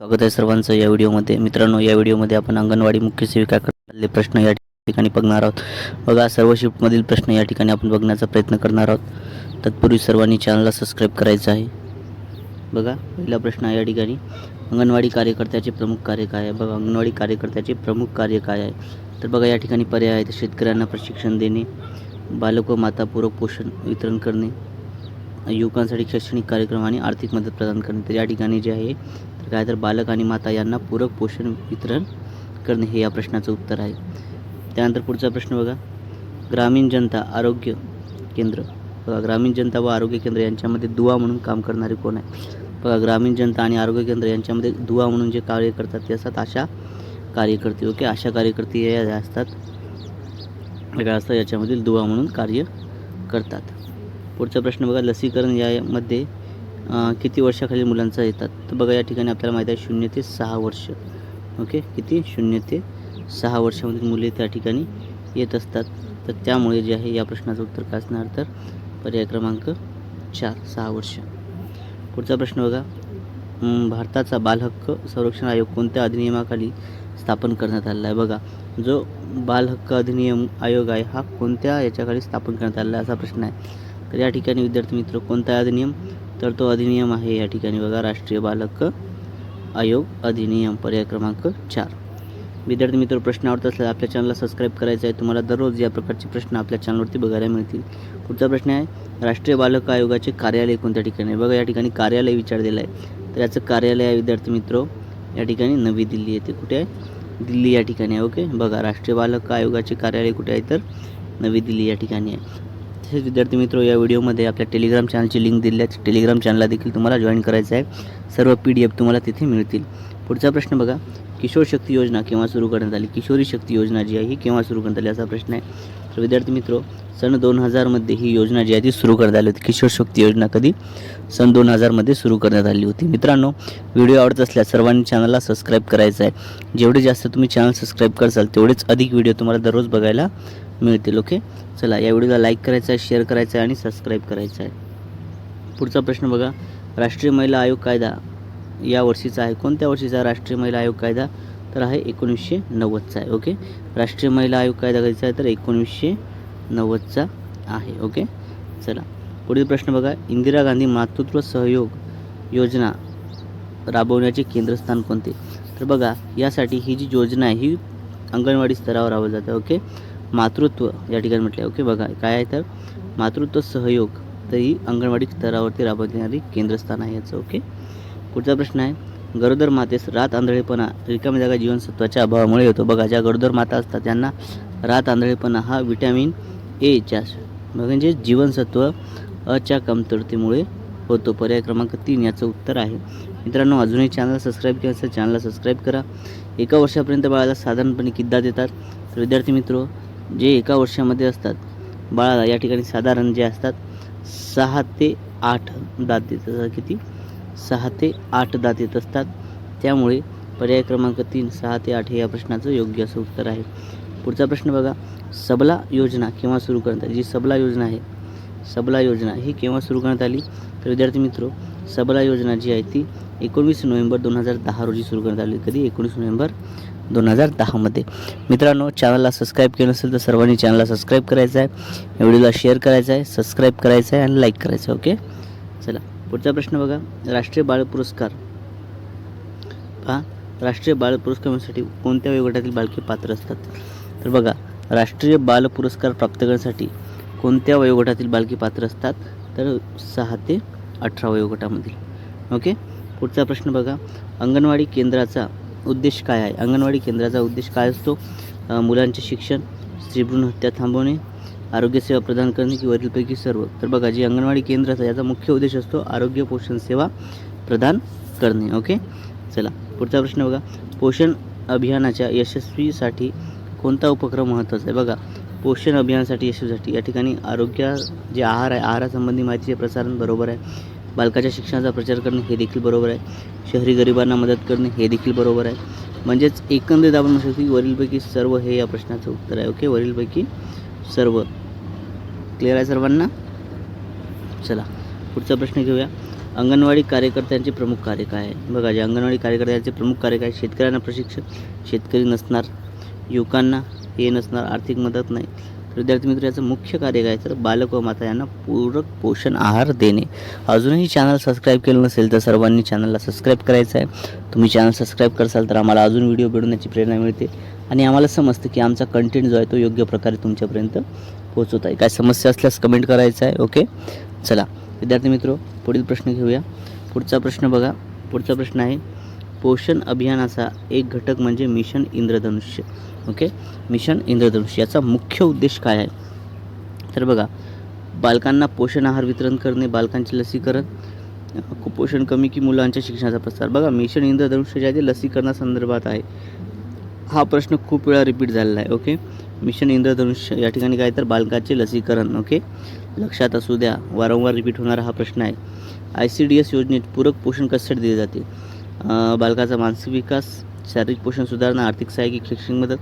स्वागत आहे सर्वांचं या व्हिडिओमध्ये. मित्रांनो या व्हिडिओमध्ये आपण अंगणवाडी मुख्य सेविकाकडले प्रश्न या ठिकाणी बघणार आहोत. बघा सर्व शिफ्टमधील प्रश्न या ठिकाणी आपण बघण्याचा प्रयत्न करणार आहोत. तत्पूर्वी सर्वांनी चॅनलला सबस्क्राईब करायचं आहे. बघा पहिला प्रश्न आहे या ठिकाणी. अंगणवाडी कार्यकर्त्याचे प्रमुख कार्य काय आहे? बघा अंगणवाडी कार्यकर्त्याचे प्रमुख कार्य काय आहे? तर बघा या ठिकाणी पर्याय आहेत. शेतकऱ्यांना प्रशिक्षण देणे बालक व मातापूरक पोषण वितरण करणे युवकांसाठी शैक्षणिक कार्यक्रम आणि आर्थिक मदत प्रदान करणे. तर या ठिकाणी जे आहे तर काय तर बालक आणि माता यांना पूरक पोषण वितरण करणे हे या प्रश्नाचं उत्तर आहे. त्यानंतर पुढचा प्रश्न बघा. ग्रामीण जनता आरोग्य केंद्र. बघा ग्रामीण जनता व आरोग्य केंद्र यांच्यामध्ये दुवा म्हणून काम करणारे कोण आहे बघा ग्रामीण जनता आणि आरोग्य केंद्र यांच्यामध्ये दुवा म्हणून जे कार्य करतात ते असतात आशा कार्यकर्ते. ओके? आशा कार्यकर्ते या असतात. वेगळ्या असतात याच्यामधील दुवा म्हणून कार्य करतात. पुढचा प्रश्न बघा लसीकरण यामध्ये किती वर्षाखालील मुलांचं येतात? तर बघा या ठिकाणी आपल्याला माहीत आहे शून्य ते सहा वर्ष. ओके? किती? शून्य ते सहा वर्षामधील मुले त्या ठिकाणी येत असतात. तर त्यामुळे जे आहे या प्रश्नाचं उत्तर काय असणार? तर पर्याय क्रमांक चार सहा वर्ष. पुढचा प्रश्न बघा. भारताचा बालहक्क संरक्षण आयोग कोणत्या अधिनियमाखाली स्थापन करण्यात आलेला आहे? बघा जो बालहक्क अधिनियम आयोग आहे हा कोणत्या याच्याखाली स्थापन करण्यात आलेला आहे असा प्रश्न आहे. तर या ठिकाणी विद्यार्थी मित्र कोणता अधिनियम तर तो अधिनियम आहे या ठिकाणी बघा राष्ट्रीय बालक आयोग अधिनियम पर्याय क्रमांक चार. विद्यार्थी मित्र प्रश्न आवडत असल्यास आपल्या चॅनलला सबस्क्राईब करायचं आहे. तुम्हाला दररोज या प्रकारचे प्रश्न आपल्या चॅनलवरती बघायला मिळतील. पुढचा प्रश्न आहे राष्ट्रीय बालक आयोगाचे कार्यालय कोणत्या ठिकाणी आहे? बघा या ठिकाणी कार्यालय विचारलेलं आहे. तर याचं कार्यालय आहे विद्यार्थी मित्र या ठिकाणी नवी दिल्ली येते. कुठे आहे? दिल्ली या ठिकाणी आहे ओके? बघा राष्ट्रीय बालक आयोगाचे कार्यालय कुठे आहे? तर नवी दिल्ली या ठिकाणी आहे. तसेच विद्यार्थी मित्र या व्हिडिओमध्ये आपल्या टेलिग्राम चॅनलची लिंक दिली आहे टेलिग्राम चॅनलला देखील तुम्हाला जॉईन करायचं आहे. सर्व पी डी एफ तुम्हाला तिथे मिळतील. पुढचा प्रश्न बघा. किशोर शक्ती योजना केव्हा सुरू करण्यात आली? किशोरी शक्ती योजना जी आहे ही केव्हा सुरू करण्यात आली? असा प्रश्न आहे. तर विद्यार्थी मित्र सन दोन हजारमध्ये ही योजना जी आहे ती सुरू करण्यात आली होती. किशोर शक्ती योजना कधी? सन दोन हजारमध्ये सुरू करण्यात आली होती. मित्रांनो व्हिडिओ आवडत असल्यास सर्वांनी चॅनलला सबस्क्राईब करायचं आहे. जेवढे जास्त तुम्ही चॅनल सबस्क्राईब करसाल तेवढेच अधिक व्हिडिओ तुम्हाला दररोज बघायला मिळतील ओके चला या व्हिडिओला लाईक करायचा आहे शेअर करायचं आहे आणि सबस्क्राईब करायचं आहे. पुढचा प्रश्न बघा. राष्ट्रीय महिला आयोग कायदा या वर्षीचा आहे. कोणत्या वर्षीचा राष्ट्रीय महिला आयोग कायदा? तर आहे एकोणीसशे नव्वदचा आहे ओके राष्ट्रीय महिला आयोग कायदा कधीचा आहे? तर एकोणीसशे नव्वदचा आहे ओके चला पुढील प्रश्न बघा. इंदिरा गांधी मातृत्व सहयोग योजना राबवण्याचे केंद्रस्थान कोणते? तर बघा यासाठी ही जी योजना आहे ही अंगणवाडी स्तरावर राबवली जाते ओके मातृत्व या ठिकाणी म्हटलं आहे. ओके बघा काय आहे तर मातृत्व सहयोग तर ही अंगणवाडी स्तरावरती राबवण्यात येणारी केंद्रस्थान आहे याचं ओके? पुढचा प्रश्न आहे गरोदर मातेस रात आंधळेपणा रिकामी जागा जीवनसत्वाच्या अभावामुळे होतो. बघा ज्या गरोदर माता असतात त्यांना रात आंधळेपणा हा विटॅमिन एच्या म्हणजे जीवनसत्व अच्या कमतरतेमुळे होतो. पर्याय क्रमांक तीन याचं उत्तर आहे. मित्रांनो अजूनही चॅनल सबस्क्राईब केलं असेल चॅनलला सबस्क्राईब करा. एका वर्षापर्यंत बाळाला साधारणपणे किद्दा देतात? तर विद्यार्थी मित्र जे एका वर्षामध्ये असतात बाळाला या ठिकाणी साधारण जे असतात सहा ते आठ दात देतात किती? सहा ते आठ दात येत असतात. त्यामुळे पर्याय क्रमांक तीन सहा ते आठ हे या प्रश्नाचं योग्य असं उत्तर आहे. पुढचा प्रश्न बघा. सबला योजना केव्हा सुरू करण्यात आली? जी सबला योजना आहे सबला योजना ही केव्हा सुरू करण्यात आली? तर विद्यार्थी मित्र सबला योजना जी आहे ती एकोणवीस नोव्हेंबर दोन हजार दहा रोजी सुरू करण्यात आली. कधी? एकोणीस नोव्हेंबर दोन हजार दहामध्ये. मित्रांनो चॅनलला सबस्क्राईब केलं नसेल तर सर्वांनी चॅनलला सबस्क्राईब करायचं आहे. व्हिडिओला शेअर करायचं आहे सबस्क्राईब करायचं आहे आणि लाईक करायचं आहे ओके चला पुढचा प्रश्न बघा. राष्ट्रीय बाळ पुरस्कार. पहा राष्ट्रीय बाल पुरस्कार मिळण्यासाठी कोणत्या वयोगटातील बालके पात्र असतात? तर बघा राष्ट्रीय बाल पुरस्कार प्राप्त करण्यासाठी कोणत्या वयोगटातील बालके पात्र असतात? तर सहा ते अठरा वयोगटामधील ओके पुढचा प्रश्न बघा. अंगणवाडी केंद्राचा उद्देश काय आहे? अंगणवाडी केंद्राचा उद्देश काय असतो? मुलांचे शिक्षण स्त्रीभ्रूण हत्या थांबवणे आरोग्यसेवा प्रदान करणे की वरीलपैकी सर्व? तर बघा जी अंगणवाडी केंद्र असतं याचा मुख्य उद्देश असतो आरोग्य पोषण सेवा प्रदान करणे ओके? चला पुढचा प्रश्न बघा. पोषण अभियानाच्या यशस्वीसाठी कोणता उपक्रम महत्त्वाचा आहे? बघा पोषण अभियानासाठी यशस्वीसाठी या ठिकाणी आरोग्य जे आहार आहे आहारासंबंधी माहितीचे प्रसारण बरोबर आहे. बालकाच्या शिक्षणाचा प्रचार करणे हे देखील बरोबर आहे. शहरी गरिबांना मदत करणे हे देखील बरोबर आहे. म्हणजेच एकंदरीत आपण म्हणू शकतो की वरीलपैकी सर्व हे या प्रश्नाचं उत्तर आहे. ओके? वरीलपैकी सर्व. क्लिअर आहे सर्वांना? चला पुढचा प्रश्न घेऊया. अंगणवाडी कार्यकर्त्यांचे प्रमुख कार्य काय आहे? बघा जे अंगणवाडी कार्यकर्त्यांचे प्रमुख कार्य काय शेतकऱ्यांना प्रशिक्षण शेतकरी नसणार युवकांना हे नसणार आर्थिक मदत नाही. विद्यार्थी मित्र याचं मुख्य कार्य काय? तर बालक व माता यांना पूरक पोषण आहार देणे. अजूनही चॅनल सबस्क्राईब केलं नसेल तर सर्वांनी चॅनलला सबस्क्राईब करायचं आहे. तुम्ही चॅनल सबस्क्राईब करसाल तर आम्हाला अजून व्हिडिओ बनवण्याची प्रेरणा मिळते. आणि आम्हाला समजतं की आमचा कंटेंट जो आहे तो योग्य प्रकारे तुमच्यापर्यंत पोहोचवत आहे. काय समस्या असल्यास कमेंट करायचं आहे ओके चला विद्यार्थी मित्र पुढील प्रश्न घेऊया. पुढचा प्रश्न बघा. पुढचा प्रश्न आहे पोषण अभियानाचा एक घटक म्हणजे मिशन इंद्रधनुष्य. ओके मिशन इंद्रधनुष याचा मुख्य उद्देश काय आहे? तर बघा बालकांना पोषण आहार वितरण करणे बालकांचे लसीकरण कुपोषण कमी की मुलांच्या शिक्षणाचा प्रसार. बघा मिशन इंद्रधनुष्य जे लसीकरणासंदर्भात आहे. हा प्रश्न खूप वेळा रिपीट झालेला आहे ओके मिशन इंद्रधनुष्य या ठिकाणी काय तर बालकाचे लसीकरण ओके लक्षात असू द्या वारंवार रिपीट होणारा हा प्रश्न आहे. आय सी डी एस योजनेत पूरक पोषण कशासाठी दिले जाते? बालकाचा मानसिक विकास शारीरिक पोषण सुधारणा आर्थिक सहाय्य शैक्षणिक मदत.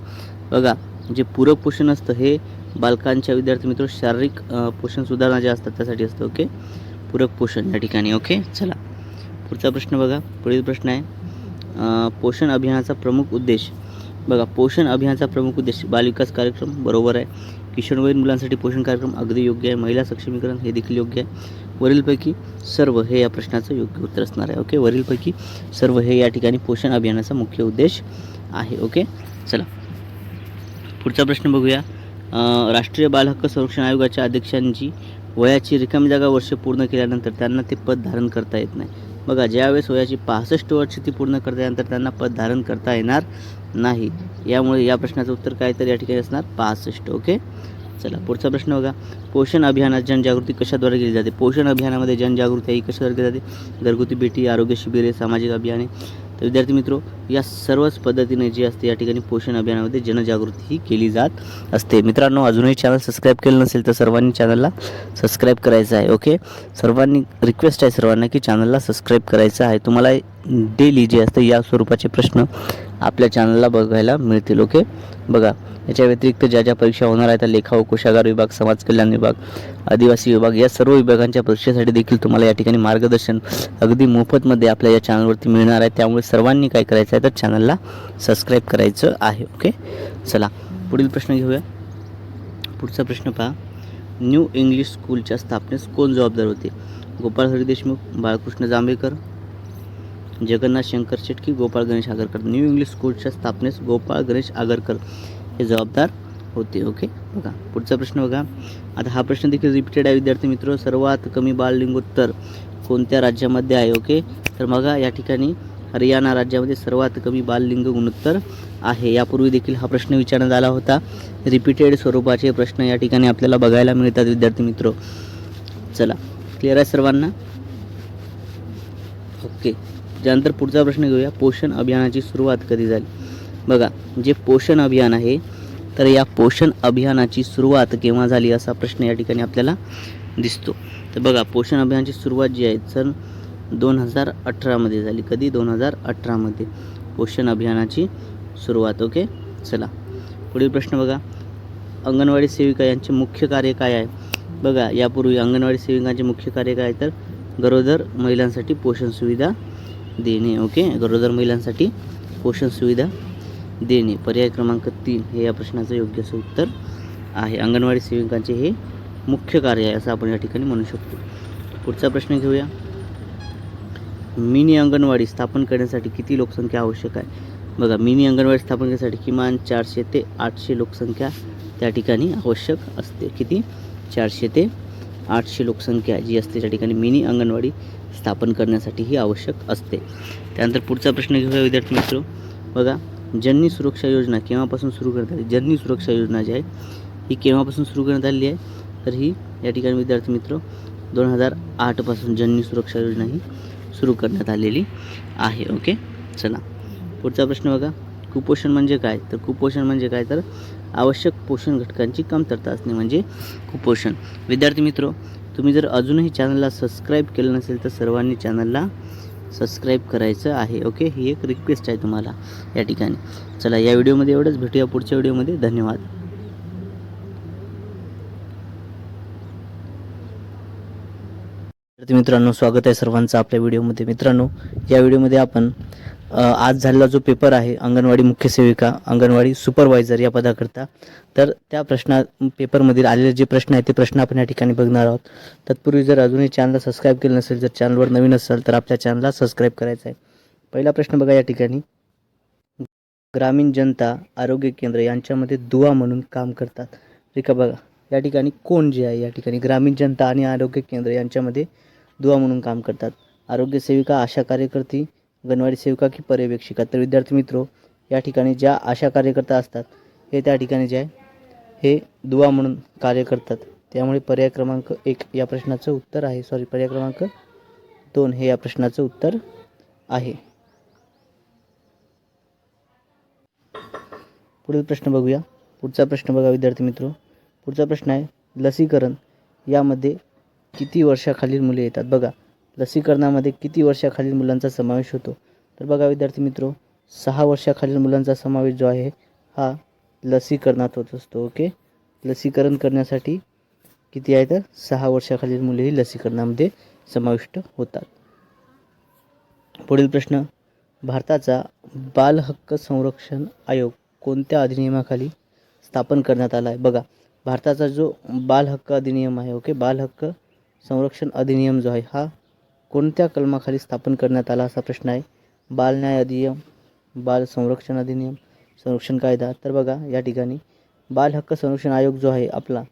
बघा जे पूरक पोषण असतं हे बालकांच्या विद्यार्थी मित्र शारीरिक पोषण सुधारणा जे असतात त्यासाठी असतं ओके? पूरक पोषण या ठिकाणी ओके? चला. पुढचा प्रश्न बघा पुढील प्रश्न आहे. पोषण अभियानाचा प्रमुख उद्देश. बघा पोषण अभियानाचा प्रमुख उद्देश बालविकास कार्यक्रम बरोबर आहे. किशोरवयीन मुलांसाठी पोषण कार्यक्रम अगदी योग्य आहे. महिला सक्षमीकरण हे देखील योग्य आहे. वरीलपैकी सर्व हे या प्रश्नाचं योग्य उत्तर असणार आहे ओके वरीलपैकी सर्व हे या ठिकाणी पोषण अभियानाचा मुख्य उद्देश आहे ओके चला. पुढचा प्रश्न बघूया. राष्ट्रीय बाल हक्क संरक्षण आयोगाच्या अध्यक्षांची वयाची रिकामी जागा वर्ष पूर्ण केल्यानंतर त्यांना ते पद धारण करता येत नाही. बघा ज्यावेळेस वयाची पासष्ट वर्ष ती पूर्ण करता यानंतर त्यांना पद धारण करता येणार नाही. यामुळे या प्रश्नाचं उत्तर काय तर या ठिकाणी असणार पासष्ट ओके चला पुढचा प्रश्न बघा. पोषण अभियानात जनजागृती कशाद्वारे केली जाते? पोषण अभियानामध्ये जनजागृती ही कशाद्वारे केली जाते? घरगुती भेटी आरोग्य शिबिरे सामाजिक अभियाने तर विद्यार्थी मित्रो या सर्वच पद्धतीने जे असते या ठिकाणी पोषण अभियानामध्ये जनजागृती ही केली जात असते. मित्रांनो अजूनही चॅनल सबस्क्राईब केलं नसेल तर सर्वांनी चॅनलला सबस्क्राईब करायचं आहे ओके सर्वांनी रिक्वेस्ट आहे सर्वांना की चॅनलला सबस्क्राईब करायचं आहे. तुम्हाला डेली जे असतं या स्वरूपाचे प्रश्न आपल्या चॅनलला बघायला मिळतील ओके बघा याच्या व्यतिरिक्त ज्या ज्या परीक्षा होणार आहेत त्या लेखा व कोशागार विभाग समाज कल्याण विभाग आदिवासी विभाग या सर्व विभागांच्या परीक्षेसाठी देखील तुम्हाला या ठिकाणी मार्गदर्शन अगदी मोफतमध्ये आपल्या या चॅनलवरती मिळणार आहे. त्यामुळे सर्वांनी काय करायचं आहे तर चॅनलला सबस्क्राईब करायचं आहे ओके? चला पुढील प्रश्न घेऊया. पुढचा प्रश्न पहा. न्यू इंग्लिश स्कूलच्या स्थापनेस कोण जबाबदार होते? गोपाळ हरी देशमुख बाळकृष्ण जांभेकर जगन्नाथ शंकर शेटकी गोपाळ गणेश आगरकर. न्यू इंग्लिश स्कूलच्या स्थापनेस गोपाळ गणेश आगरकर हे जबाबदार होते ओके? बघा पुढचा प्रश्न बघा. आता हा प्रश्न देखील रिपीटेड आहे विद्यार्थी मित्र. सर्वात कमी बाललिंगोत्तर कोणत्या राज्यामध्ये आहे ओके? तर बघा या ठिकाणी हरियाणा राज्यामध्ये सर्वात कमी बाललिंग गुणोत्तर आहे. यापूर्वी देखील हा प्रश्न विचारण्यात आला होता. रिपीटेड स्वरूपाचे प्रश्न या ठिकाणी आपल्याला बघायला मिळतात विद्यार्थी मित्र. चला क्लिअर आहे सर्वांना? ओके त्यानंतर पुढचा प्रश्न घेऊया. पोषण अभियानाची सुरुवात कधी झाली? बघा जे पोषण अभियान आहे तर या पोषण अभियानाची सुरुवात केव्हा झाली असा प्रश्न या ठिकाणी आपल्याला दिसतो. तर बघा पोषण अभियानाची सुरुवात जी आहे सन दोन हजार अठरामध्ये झाली. कधी? दोन हजार अठरामध्ये. पोषण अभियानाची सुरुवात. ओके? चला. पुढील प्रश्न बघा. अंगणवाडी सेविका यांचे मुख्य कार्य काय आहे? बघा यापूर्वी अंगणवाडी सेविकांचे मुख्य कार्य काय तर गरोदर महिलांसाठी पोषण सुविधा देणे. ओके? गरोदर महिलांसाठी पोषण सुविधा देणे. पर्याय क्रमांक तीन हे या प्रश्नाचं योग्य असं उत्तर आहे. अंगणवाडी सेविकांचे हे मुख्य कार्य आहे असं आपण या ठिकाणी म्हणू शकतो. पुढचा प्रश्न घेऊया. मिनी अंगणवाडी स्थापन करण्यासाठी किती लोकसंख्या आवश्यक आहे? बघा मिनी अंगणवाडी स्थापन करण्यासाठी किमान चारशे ते आठशे लोकसंख्या त्या ठिकाणी आवश्यक असते. किती? चारशे ते आठशे लोकसंख्या जी असते त्या ठिकाणी मिनी अंगणवाडी स्थापन करण्यासाठी ही आवश्यक असते. त्यानंतर पुढचा प्रश्न घेऊया विद्यार्थी मित्र. बघा जननी सुरक्षा योजना केव्हापासून सुरू करण्यात आली? जननी सुरक्षा योजना जी आहे ही केव्हापासून सुरू करण्यात आलेली आहे? तर ही या ठिकाणी विद्यार्थी मित्र दोन हजार आठपासून जननी सुरक्षा योजना ही सुरू करण्यात आलेली आहे ओके चला. पुढचा प्रश्न बघा. कुपोषण म्हणजे काय? तर कुपोषण म्हणजे काय? तर आवश्यक पोषण घटकांची कमतरता असणे म्हणजे कुपोषण. विद्यार्थी मित्र तुम्ही जर अजूनही चॅनलला सबस्क्राईब केलं नसेल तर सर्वांनी चॅनलला सबस्क्राईब करायचं आहे ओके ही एक रिक्वेस्ट आहे तुम्हाला या ठिकाणी. चला या व्हिडिओमध्ये एवढंच. भेटूया पुढच्या व्हिडिओमध्ये. धन्यवाद. तर मित्रांनो स्वागत आहे सर्वांचं आपल्या व्हिडिओमध्ये. मित्रांनो या व्हिडिओमध्ये आपण आज झालेला जो पेपर आहे अंगणवाडी मुख्य सेविका अंगणवाडी सुपरवायझर या पदाकरता तर त्या प्रश्ना पेपरमधील आलेले जे प्रश्न आहेत ते प्रश्न आपण या ठिकाणी बघणार आहोत. तत्पूर्वी जर अजूनही चॅनलला सबस्क्राईब केलं नसेल जर चॅनलवर नवीन असेल तर आपल्या चॅनलला सबस्क्राईब करायचं आहे. पहिला प्रश्न बघा या ठिकाणी. ग्रामीण जनता आरोग्य केंद्र यांच्यामध्ये दुवा म्हणून काम करतात. ठीक आहे बघा. या ठिकाणी कोण जे आहे या ठिकाणी ग्रामीण जनता आणि आरोग्य केंद्र यांच्यामध्ये दुवा म्हणून काम करतात. आरोग्य सेविका आशा कार्यकर्ती गणवाडी सेविका की पर्यवेक्षिका. तर विद्यार्थी मित्रो या ठिकाणी ज्या आशा कार्यकर्ता असतात हे त्या ठिकाणी जे आहे हे दुवा म्हणून कार्य करतात. त्यामुळे पर्याय क्रमांक एक या प्रश्नाचं उत्तर आहे. सॉरी पर्याय क्रमांक दोन हे या प्रश्नाचं उत्तर आहे. पुढील प्रश्न बघूया. पुढचा प्रश्न बघा विद्यार्थी मित्र. पुढचा प्रश्न आहे लसीकरण. यामध्ये किती वर्षाखालील मुले येतात? बघा लसीकरणामध्ये किती वर्षाखालील मुलांचा समावेश होतो? तर बघा विद्यार्थी मित्रो सहा वर्षाखालील मुलांचा समावेश जो आहे हा लसीकरणात होत असतो ओके? लसीकरण करण्यासाठी किती आहे तर सहा वर्षाखालील मुलेही लसीकरणामध्ये समाविष्ट होतात. पुढील प्रश्न भारताचा बाल हक्क संरक्षण आयोग कोणत्या अधिनियमाखाली स्थापन करण्यात आला आहे? बघा भारताचा जो बाल हक्क अधिनियम आहे ओके? बाल हक्क संरक्षण अधिनियम जो आहे हा कोणत्या कलमाखाली स्थापन करण्यात आला असा प्रश्न आहे? बाल न्याय अधिनियम बाल संरक्षण अधिनियम संरक्षण कायदा. तर बघा या ठिकाणी बाल हक्क संरक्षण आयोग जो आहे आपला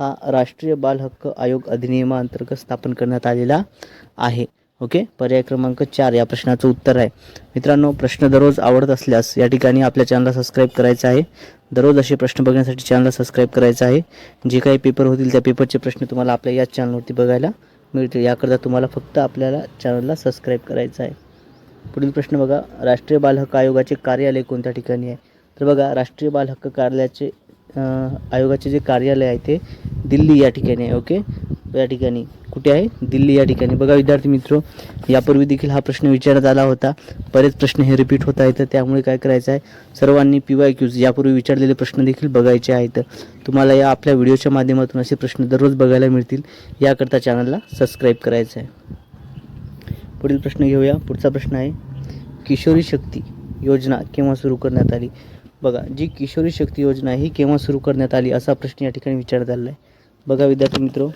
हा राष्ट्रीय बाल हक्क आयोग अधिनियमाअंतर्गत स्थापन करण्यात आलेला आहे. ओके? पर्याय क्रमांक चार या प्रश्नाचं उत्तर आहे. मित्रांनो प्रश्न दररोज आवडत असल्यास या ठिकाणी आपल्या चॅनलला सबस्क्राईब करायचं आहे. दररोज असे प्रश्न बघण्यासाठी चॅनलला सबस्क्राईब करायचं आहे. जे काही पेपर होतील त्या पेपरचे प्रश्न तुम्हाला आपल्या याच चॅनलवरती बघायला मिळतील. याकरता तुम्हाला फक्त आपल्याला चॅनलला सबस्क्राईब करायचं आहे. पुढील प्रश्न बघा. राष्ट्रीय बाल हक्क आयोगाचे कार्यालय कोणत्या ठिकाणी आहे? तर बघा राष्ट्रीय बाल हक्क कार्यालयाचे आयोगाचे जे कार्यालय आहे ते दिल्ली या ठिकाणी आहे ओके या ठिकाणी. कुठे आहे? दिल्ली या ठिकाणी. बघा विद्यार्थी मित्र यापूर्वी देखील हा प्रश्न विचारण्यात आला होता. बरेच प्रश्न हे रिपीट होत आहेत त्यामुळे काय करायचं आहे? सर्वांनी पी वाय क्यूज यापूर्वी विचारलेले प्रश्न देखील बघायचे आहेत. तुम्हाला या आपल्या व्हिडिओच्या माध्यमातून असे प्रश्न दररोज बघायला मिळतील. याकरता चॅनलला सबस्क्राईब करायचं आहे. पुढील प्रश्न घेऊया. पुढचा प्रश्न आहे किशोरी शक्ती योजना केव्हा सुरू करण्यात आली? बघा जी किशोरी शक्ती योजना ही केव्हा सुरू करण्यात आली असा प्रश्न या ठिकाणी विचारण्यात आलेला आहे बघा विद्यार्थी मित्र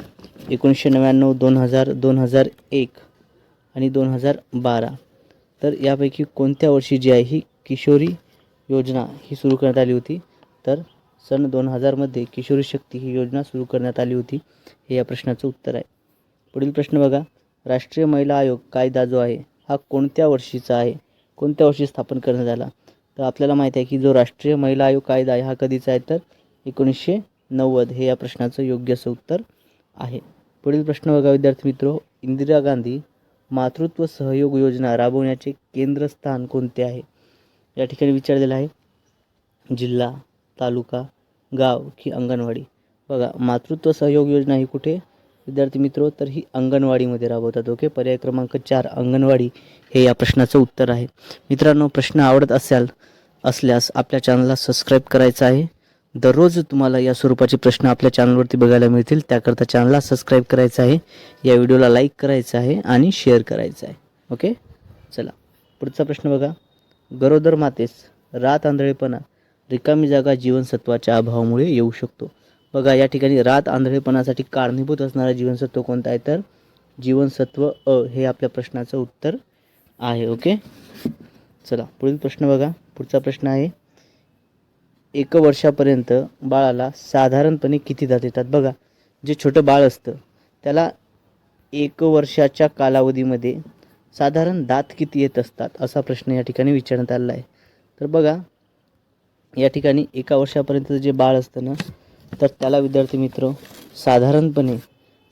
एकोणीसशे नव्याण्णव दोन हजार दोन हजार एक आणि दोन हजार बारा. तर यापैकी कोणत्या वर्षी जी आहे ही किशोरी योजना ही सुरू करण्यात आली होती? तर सन दोन हजारमध्ये किशोरी शक्ती ही योजना सुरू करण्यात आली होती हे या प्रश्नाचं उत्तर आहे. पुढील प्रश्न बघा राष्ट्रीय महिला आयोग कायदा जो आहे हा कोणत्या वर्षीचा आहे? कोणत्या वर्षी स्थापन करण्यात आला? तर आपल्याला माहिती आहे की जो राष्ट्रीय महिला आयोग कायदा आहे हा कधीचा आहे तर एकोणीसशे नव्वद. हे या प्रश्नाचं योग्य असं उत्तर आहे. पुढील प्रश्न बघा विद्यार्थी मित्र. इंदिरा गांधी मातृत्व सहयोग योजना राबवण्याचे केंद्रस्थान कोणते आहे? या ठिकाणी विचारलेलं आहे. जिल्हा तालुका गाव की अंगणवाडी. बघा मातृत्व सहयोग योजना ही कुठे? विद्यार्थी मित्रो तर ही अंगणवाडीमध्ये राबवतात ओके? पर्याय क्रमांक चार अंगणवाडी हे या प्रश्नाचं उत्तर आहे. मित्रांनो प्रश्न आवडत असाल असल्यास आपल्या चॅनलला सबस्क्राईब करायचं आहे. दररोज तुम्हाला या स्वरूपाचे प्रश्न आपल्या चॅनलवरती बघायला मिळतील त्याकरता चॅनलला सबस्क्राईब करायचं आहे या व्हिडिओला लाईक करायचं आहे आणि शेअर करायचं आहे ओके? चला पुढचा प्रश्न बघा. गरोदर मातेस रात आंधळेपणा रिकामी जागा जीवनसत्वाच्या अभावामुळे येऊ शकतो. बघा या ठिकाणी रात आंधळेपणासाठी कारणीभूत असणारा जीवनसत्व कोणतं आहे? तर जीवनसत्व अ हे आपल्या प्रश्नाचं उत्तर आहे ओके? चला पुढील प्रश्न बघा. पुढचा प्रश्न आहे एक वर्षापर्यंत बाळाला साधारणपणे किती दात येतात? बघा जे छोटं बाळ असतं त्याला एक वर्षाच्या कालावधीमध्ये साधारण दात किती येत असतात? असा प्रश्न या ठिकाणी विचारण्यात आलेला आहे. तर बघा या ठिकाणी एका वर्षापर्यंत जे बाळ असतं ना तर त्याला विद्यार्थी मित्र साधारणपणे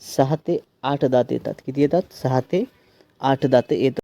सहा ते आठ दात येतात. किती येतात? सहा ते आठ दाते येतात